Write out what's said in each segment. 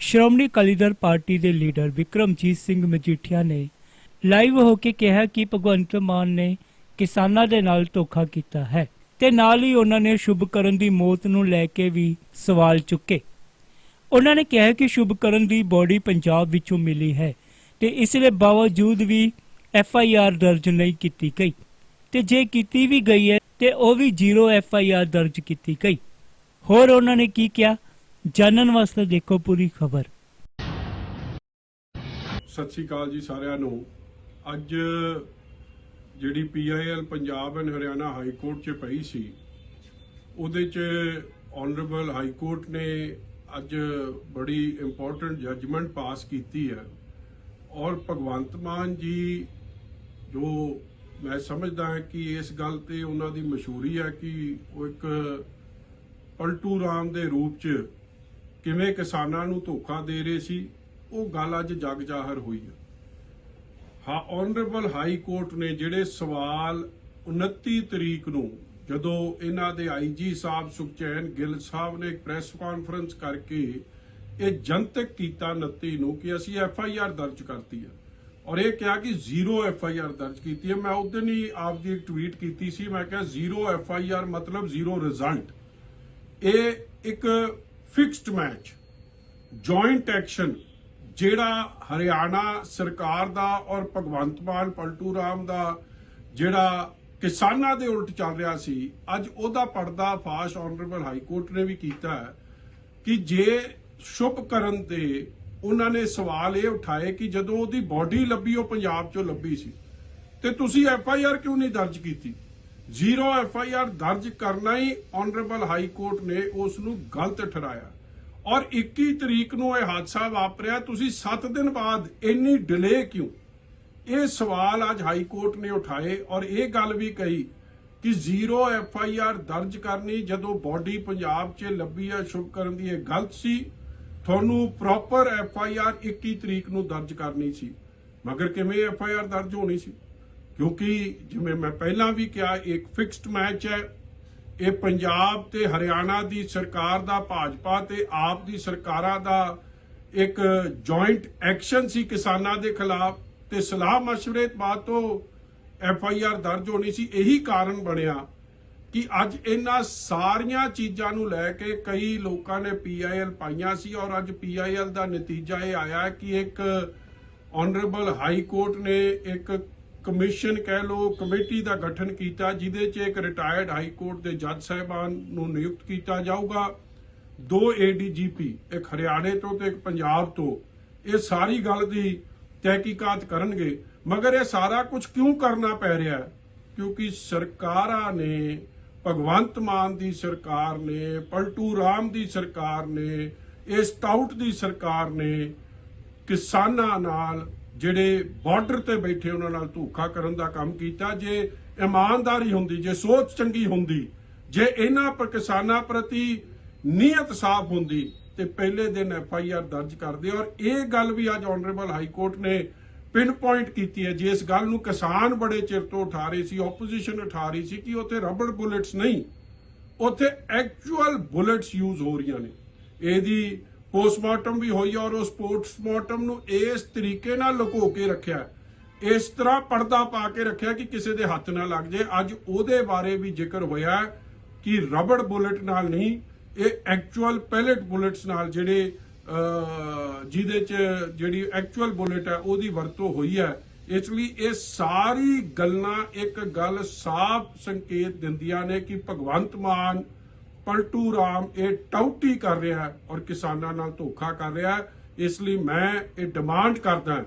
Shiromani Akali Dal party ਦੇ leader Vikramjit Singh Majithia ਨੇ live ਹੋ ਕੇ ਕਿਹਾ ਕਿ ਭਗਵੰਤ ਮਾਨ ਨੇ ਕਿਸਾਨਾਂ ਦੇ ਨਾਲ ਧੋਖਾ ਕੀਤਾ ਹੈ ਤੇ ਨਾਲ ਹੀ ਉਹਨਾਂ ਨੇ ਸ਼ੁਭਕਰਨ ਦੀ ਮੌਤ ਨੂੰ ਲੈ ਕੇ ਵੀ ਸਵਾਲ ਚੁੱਕੇ। ਉਹਨਾਂ ਨੇ ਕਿਹਾ ਕਿ ਸ਼ੁਭਕਰਨ ਦੀ ਬੋਡੀ ਪੰਜਾਬ ਵਿੱਚੋਂ ਮਿਲੀ ਹੈ ਤੇ ਇਸ ਦੇ ਬਾਵਜੂਦ ਵੀ ਐਫ ਆਈ ਆਰ ਦਰਜ ਨਹੀਂ ਕੀਤੀ ਗਈ ਤੇ ਜੇ ਕੀਤੀ ਵੀ ਗਈ ਹੈ ਤੇ ਉਹ ਵੀ ਜ਼ੀਰੋ ਐਫ ਆਈ ਆਰ ਦਰਜ ਕੀਤੀ ਗਈ। ਹੋਰ ਉਹਨਾਂ ਨੇ ਕੀ ਕਿਹਾ? ਜਾਣਨ ਵਾਸਤੇ ਦੇਖੋ ਪੂਰੀ ਖਬਰ। ਸਤਿ ਸ਼੍ਰੀ ਅਕਾਲ ਜੀ ਸਾਰਿਆਂ ਨੂੰ। ਅੱਜ ਜਿਹੜੀ PIL Punjab and Haryana high court 'ਚ ਪਈ ਸੀ, ਉਹਦੇ 'ਚ ਆਨਰੇਬਲ ਹਾਈ ਕੋਰਟ ਨੇ ਅੱਜ ਬੜੀ ਇੰਪੋਰਟੈਂਟ ਜੱਜਮੈਂਟ ਪਾਸ ਕੀਤੀ ਹੈ। ਔਰ ਭਗਵੰਤ ਮਾਨ ਜੀ, ਜੋ ਮੈਂ ਸਮਝਦਾ ਹਾਂ ਕਿ ਇਸ ਗੱਲ ਤੇ ਉਹਨਾਂ ਦੀ ਮਸ਼ਹੂਰੀ ਹੈ ਕਿ ਉਹ ਇੱਕ ਪਲਟੂ ਰਾਮ ਦੇ ਰੂਪ 'ਚ ਕਿਵੇਂ ਕਿਸਾਨਾਂ ਨੂੰ ਧੋਖਾ ਦੇ ਰਹੇ ਸੀ, ਉਹ ਗੱਲ ਅੱਜ ਜਗ ਜ਼ਾਹਰ ਹੋਈ ਹੈ ਹਾਂ ਆਨਰੇਬਲ ਹਾਈ ਕੋਰਟ ਨੇ ਜਿਹੜੇ ਸਵਾਲ 29 ਤਰੀਕ ਨੂੰ ਜਦੋਂ ਇਹਨਾਂ ਦੇ ਆਈਜੀ ਸਾਹਿਬ ਸੁਖਚੈਨ ਗਿੱਲ ਸਾਹਿਬ ਨੇ ਇੱਕ ਪ੍ਰੈਸ ਕਾਨਫਰੰਸ ਕਰਕੇ ਇਹ ਜਨਤਕ ਕੀਤਾ 29 ਨੂੰ ਕਿ ਅਸੀਂ ਐਫ ਆਈ ਆਰ ਦਰਜ ਕਰਤੀ ਹੈ ਔਰ ਇਹ ਕਿਹਾ ਕਿ ਜ਼ੀਰੋ ਐਫ ਆਈ ਆਰ ਦਰਜ ਕੀਤੀ ਹੈ ਮੈਂ ਉਸ ਦਿਨ ਹੀ ਆਪ ਦੀ ਟਵੀਟ ਕੀਤੀ ਸੀ, ਮੈਂ ਕਿਹਾ ਜ਼ੀਰੋ ਐਫ ਆਈ ਆਰ ਮਤਲਬ ਜ਼ੀਰੋ ਰਿਜ਼ਲਟ ਇਹ ਇੱਕ ਫਿਕਸਡ ਮੈਚ ਜੁਆਇੰਟ ਐਕਸ਼ਨ ਜਿਹੜਾ ਹਰਿਆਣਾ ਸਰਕਾਰ ਦਾ ਔਰ ਭਗਵੰਤ ਮਾਨ, ਪਲਟੂ ਰਾਮ ਦਾ ਜਿਹੜਾ ਕਿਸਾਨਾਂ ਦੇ ਉਲਟ ਚੱਲ ਰਿਹਾ ਸੀ, ਅੱਜ ਉਹਦਾ ਪਰਦਾ ਫਾਸ਼ ਆਨਰੇਬਲ ਹਾਈ ਕੋਰਟ ਨੇ ਵੀ ਕੀਤਾ ਕਿ ਜੇ ਸ਼ੁਭ ਕਰਨ ਤੇ ਉਹਨਾਂ ਨੇ ਸਵਾਲ ਇਹ ਉਠਾਏ ਕਿ ਜਦੋਂ ਉਹਦੀ ਬਾਡੀ ਲੱਭੀ, ਉਹ ਪੰਜਾਬ ਚੋਂ ਲੱਭੀ ਸੀ। ਤੇ ਤੁਸੀਂ ਐਫ ਆਈ ਆਰ ਕਿਉਂ ਨਹੀਂ ਦਰਜ ਕੀਤੀ? ਜ਼ੀਰੋ ਐਫ ਆਈ ਆਰ ਦਰਜ ਕਰਨਾ ਹੀ ਆਨਰੇਬਲ ਹਾਈ ਕੋਰਟ ਨੇ ਉਸ ਨੂੰ ਗਲਤ ਠਹਿਰਾਇਆ। ਔਰ 21 ਤਰੀਕ ਨੂੰ ਇਹ ਹਾਦਸਾ ਵਾਪਰਿਆ, ਤੁਸੀਂ 7 ਦਿਨ ਬਾਅਦ ਇੰਨੀ ਡਿਲੇ ਕਿਉਂ? ਇਹ ਸਵਾਲ ਅੱਜ ਹਾਈ ਕੋਰਟ ਨੇ ਉਠਾਏ ਔਰ ਇਹ ਗੱਲ ਵੀ ਕਹੀ ਕਿ ਜ਼ੀਰੋ ਐਫ ਆਈ ਆਰ ਦਰਜ ਕਰਨੀ ਜਦੋਂ ਬਾਡੀ ਪੰਜਾਬ 'ਚ ਲੱਭੀ ਹੈ ਸ਼ੁਭ ਕਰਨ ਦੀ, ਇਹ ਗਲਤ ਸੀ। ਤੁਹਾਨੂੰ ਪ੍ਰੋਪਰ ਐਫ ਆਈ ਆਰ 21 ਤਰੀਕ ਨੂੰ ਦਰਜ ਕਰਨੀ ਸੀ। ਮਗਰ ਕਿਵੇਂ ਐਫ ਆਈ ਆਰ ਦਰਜ ਹੋਣੀ ਸੀ? ਕਿਉਂਕਿ ਜਿਵੇਂ ਮੈਂ ਪਹਿਲਾਂ ਵੀ ਕਿਹਾ, ਇੱਕ ਫਿਕਸਡ ਮੈਚ ਹੈ। ਇਹ ਪੰਜਾਬ ਤੇ ਹਰਿਆਣਾ ਦੀ ਸਰਕਾਰ ਦਾ, ਭਾਜਪਾ ਤੇ ਆਪ ਦੀ ਸਰਕਾਰਾਂ ਦਾ ਇੱਕ ਜੁਆਇੰਟ ਐਕਸ਼ਨ ਸੀ ਕਿਸਾਨਾਂ ਦੇ ਖਿਲਾਫ ਤੇ ਸਲਾਹ مشਵਰੇ ਬਾਅਦ ਤੋਂ ਐਫ ਆਈ ਆਰ ਦਰਜ ਹੋਣੀ ਸੀ। ਇਹੀ ਕਾਰਨ ਬਣਿਆ ਕਿ ਅੱਜ ਇਹਨਾਂ ਸਾਰੀਆਂ ਚੀਜ਼ਾਂ ਨੂੰ ਲੈ ਕੇ ਕਈ ਲੋਕਾਂ ਨੇ ਪੀ ਆਈ ਐਲ ਪਾਈਆਂ ਸੀ ਔਰ ਅੱਜ ਪੀ ਆਈ ਐਲ ਦਾ ਨਤੀਜਾ ਇਹ ਆਇਆ ਕਿ ਇੱਕ ਆਨਰੇਬਲ ਹਾਈ ਕੋਰਟ ਨੇ ਇੱਕ ਕਮਿਸ਼ਨ ਕਹਿ ਲੋ ਕਮੇਟੀ ਦਾ ਗਠਨ ਕੀਤਾ, ਜਿਹਦੇ 'ਚ ਇੱਕ ਰਿਟਾਇਰਡ ਹਾਈ ਕੋਰਟ ਦੇ ਜੱਜ ਸਾਹਿਬਾਨ ਨੂੰ ਨਿਯੁਕਤ ਕੀਤਾ ਜਾਊਗਾ, ਦੋ ਏਡੀਜੀਪੀ ਇੱਕ ਹਰਿਆਣੇ ਤੋਂ ਤੇ ਇੱਕ ਪੰਜਾਬ ਤੋਂ। ਇਹ ਸਾਰੀ ਗੱਲ ਦੀ ਤਹਿਕੀਕਾਤ ਕਰਨਗੇ। ਮਗਰ ਇਹ ਸਾਰਾ ਕੁਝ ਕਿਉਂ ਕਰਨਾ ਪੈ ਰਿਹਾ? ਕਿਉਂਕਿ ਸਰਕਾਰਾਂ ਨੇ, ਭਗਵੰਤ ਮਾਨ ਦੀ ਸਰਕਾਰ ਨੇ, ਪਲਟੂ ਰਾਮ ਦੀ ਸਰਕਾਰ ਨੇ, ਇਹ ਸਟਾਊਟ ਦੀ ਸਰਕਾਰ ਨੇ ਕਿਸਾਨਾਂ ਨਾਲ ਜਿਹੜੇ ਬਾਰਡਰ ਤੇ ਬੈਠੇ ਉਹਨਾਂ ਨਾਲ ਧੋਖਾ ਕਰਨ ਦਾ ਕੰਮ ਕੀਤਾ, ਜੇ ਇਮਾਨਦਾਰੀ ਹੁੰਦੀ, ਜੇ ਸੋਚ ਚੰਗੀ ਹੁੰਦੀ, ਜੇ ਇਹਨਾਂ ਪਰ ਕਿਸਾਨਾਂ ਪ੍ਰਤੀ ਨੀਅਤ ਸਾਫ਼ ਹੁੰਦੀ, ਤੇ ਪਹਿਲੇ ਦਿਨ ਐਫ ਆਈ ਆਰ ਦਰਜ ਕਰਦੇ। ਔਰ ਇਹ ਗੱਲ ਵੀ ਅੱਜ ਆਨਰੇਬਲ ਹਾਈ ਕੋਰਟ ਨੇ ਪਿਨ ਪੁਆਇੰਟ ਕੀਤੀ ਹੈ, ਜੇ ਇਸ ਗੱਲ ਨੂੰ ਕਿਸਾਨ ਬੜੇ ਚਿਰ ਤੋਂ ਉਠਾ ਰਹੇ ਸੀ ਆਪੋਜੀਸ਼ਨ ਉਠਾ ਰਹੀ ਸੀ ਕਿ ਉੱਥੇ ਰਬੜ ਬੁਲੇਟਸ ਨਹੀਂ, ਉੱਥੇ ਐਕਚੁਅਲ ਬੁਲੇਟਸ ਯੂਜ਼ ਹੋ ਰਹੀਆਂ ਨੇ। ਇਹਦੀ ਪੋਸਟਮਾਰਟਮ ਵੀ ਹੋਈ ਔਰ ਉਸ ਪੋਸਟਮਾਰਟਮ ਨੂੰ ਇਸ ਤਰੀਕੇ ਨਾਲ ਲੁਕੋ ਕੇ ਰੱਖਿਆ। ਇਸ ਤਰ੍ਹਾਂ ਪਰਦਾ ਪਾ ਕੇ ਰੱਖਿਆ ਕਿ ਕਿਸੇ ਦੇ ਹੱਥ ਨਾ ਲੱਗ ਜੇ ਅੱਜ ਉਹਦੇ ਬਾਰੇ ਵੀ ਜ਼ਿਕਰ ਹੋਇਆ ਕਿ ਰਬੜ ਬੁਲੇਟ ਨਾਲ ਨਹੀਂ, ਇਹ ਐਕਚੁਅਲ ਪੈਲੇਟ ਬੁਲਟਸ ਨਾਲ ਜਿਹੜੇ ਜਿਹਦੇ ਚ ਜਿਹੜੀ ਐਕਚੁਅਲ ਬੁਲੇਟ ਹੈ ਉਹਦੀ ਵਰਤੋਂ ਹੋਈ ਹੈ ਇਸ ਲਈ ਇਹ ਸਾਰੀ ਗੱਲਾਂ ਇੱਕ ਗੱਲ ਸਾਫ਼ ਸੰਕੇਤ ਦਿੰਦੀਆਂ ਨੇ ਕਿ ਭਗਵੰਤ ਮਾਨ ਪਲਟੂ ਰਾਮ ਇਹ ਟਾਊਟੀ ਕਰ ਰਿਹਾ ਹੈ ਔਰ ਕਿਸਾਨਾਂ ਨਾਲ ਧੋਖਾ ਕਰ ਰਿਹਾ ਹੈ। ਇਸ ਲਈ ਮੈਂ ਇਹ ਡਿਮਾਂਡ ਕਰਦਾ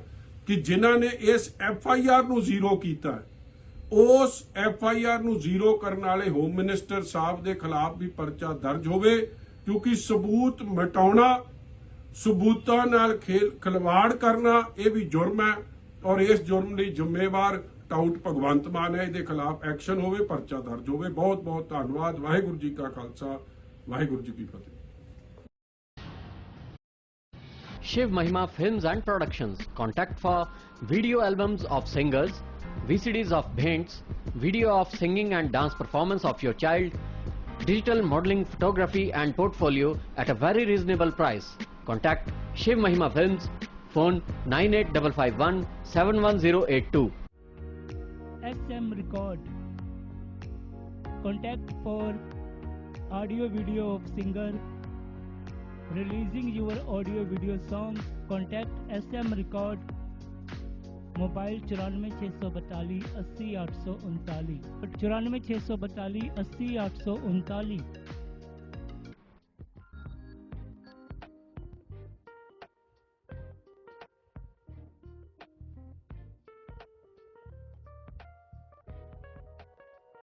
ਕਿ ਜਿਨ੍ਹਾਂ ਨੇ ਇਸ ਐਫ ਆਈ ਆਰ ਨੂੰ ਜ਼ੀਰੋ ਕੀਤਾ ਉਸ ਐਫ ਆਈ ਆਰ ਨੂੰ ਜ਼ੀਰੋ ਕਰਨ ਵਾਲੇ ਹੋਮ ਮਿਨਿਸਟਰ ਸਾਹਿਬ ਦੇ ਖਿਲਾਫ ਵੀ ਪਰਚਾ ਦਰਜ ਹੋਵੇ, ਕਿਉਂਕਿ ਸਬੂਤ ਮਿਟਾਉਣਾ, ਸਬੂਤਾਂ ਨਾਲ ਖੇਲ ਖਿਲਵਾੜ ਕਰਨਾ, ਇਹ ਵੀ ਜੁਰਮ ਹੈ ਔਰ ਇਸ ਜੁਰਮ ਲਈ ਜ਼ਿੰਮੇਵਾਰ ਟਾਊਟ ਭਗਵੰਤ ਮਾਨ ਹੈ ਇਹਦੇ ਖਿਲਾਫ ਐਕਸ਼ਨ ਹੋਵੇ ਪਰਚਾ ਦਰਜ ਹੋਵੇ ਬਹੁਤ ਬਹੁਤ ਧੰਨਵਾਦ ਵਾਹਿਗੁਰੂ ਜੀ ਕਾ ਖਾਲਸਾ ਵਾਹਿਗੁਰੂ ਜੀ ਕੀ ਫਤਿਹ Shiv Mahima Films and Productions. Contact for video albums of singers, VCDs of bhands, video of singing and dance performance of your child, digital modeling photography and portfolio at a very reasonable price. Contact Shiv Mahima Films. Phone 98551 71082. S M record contact for audio video of singer releasing your audio video song contact S M record mobile चौरानवे छः सौ बतालीस अस्सी आठ सौ उनतालीस चौरानवे छः सौ बतालीस अस्सी आठ सौ उनतालीस